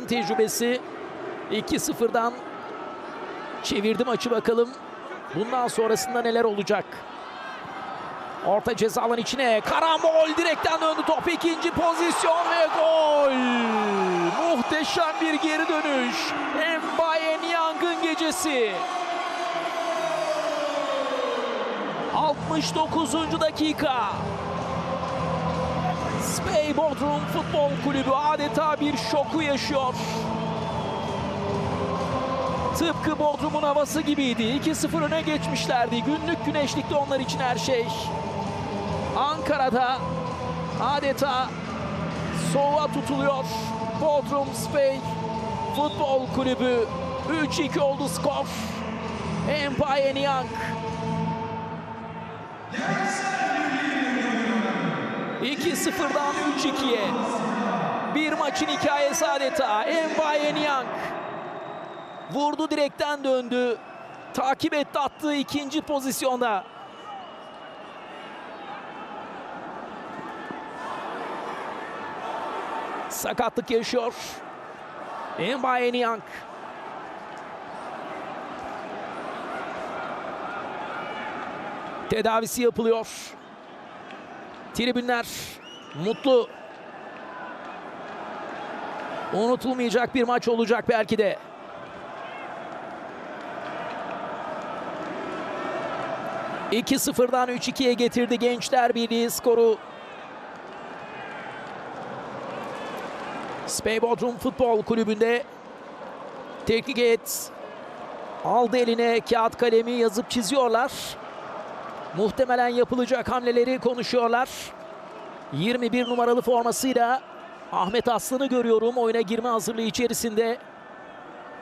tecrübesi 2-0'dan çevirdi maçı bakalım. Bundan sonrasında neler olacak? Orta ceza alan içine karambol direkten döndü top ikinci pozisyon ve gol. Muhteşem bir geri dönüş. Mbaye Niang'ın gecesi. 69. dakika. Bodrum Futbol Kulübü adeta bir şoku yaşıyor. Tıpkı Bodrum'un havası gibiydi. 2-0 öne geçmişlerdi. Günlük güneşlikte onlar için her şey. Ankara'da adeta soğuğa tutuluyor. Bodrum Spey Futbol Kulübü 3-2 oldu skor. Empire Niang 2-0'dan 3-2'ye. Bir maçın hikayesi adeta. Mbaye Niang vurdu direkten döndü. Takip etti attığı ikinci pozisyonda. Sakatlık yaşıyor. Mbaye Niang. Tedavisi yapılıyor. Tribünler mutlu. Unutulmayacak bir maç olacak belki de. İki sıfırdan 3-2'ye getirdi Gençler Birliği skoru. Spey Bodrum Futbol Kulübü'nde teknik heyet aldı eline kağıt kalemi yazıp çiziyorlar. Muhtemelen yapılacak hamleleri konuşuyorlar. 21 numaralı formasıyla Ahmet Aslan'ı görüyorum oyuna girme hazırlığı içerisinde.